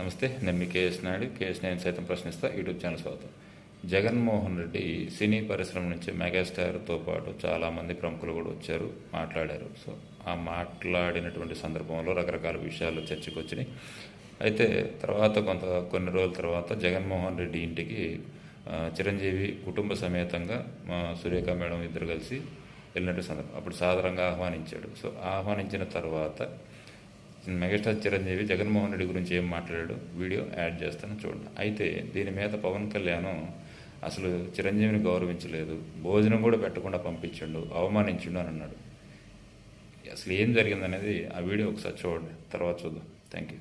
నమస్తే నేను మీ KS Naidu. KS నేను సైతం ప్రశ్నిస్తా. యూట్యూబ్ ఛానల్ స్వాగతం. జగన్మోహన్ రెడ్డి సినీ పరిశ్రమ నుంచి మెగాస్టార్తో పాటు చాలామంది ప్రముఖులు కూడా వచ్చారు మాట్లాడారు. సో ఆ మాట్లాడినటువంటి సందర్భంలో రకరకాల విషయాలు చర్చకు వచ్చినాయి అయితే తర్వాత కొంత కొన్ని రోజుల తర్వాత జగన్మోహన్ రెడ్డి ఇంటికి చిరంజీవి కుటుంబ సమేతంగా మా సురేఖ మేడం ఇద్దరు కలిసి వెళ్ళినట్టు సందర్భం. అప్పుడు సాధారణంగా ఆహ్వానించాడు. సో ఆహ్వానించిన తర్వాత మెగాస్టార్ చిరంజీవి జగన్మోహన్ రెడ్డి గురించి ఏం మాట్లాడాడు? వీడియో యాడ్ చేస్తాను చూడండి. అయితే దీని మీద పవన్ కళ్యాణ్ అసలు చిరంజీవిని గౌరవించలేదు. భోజనం కూడా పెట్టకుండా పంపించిండు అవమానించిండు అని అన్నాడు. అసలు ఏం జరిగిందనేది ఆ వీడియో ఒకసారి చూడండి. తర్వాత చూద్దాం. Thank you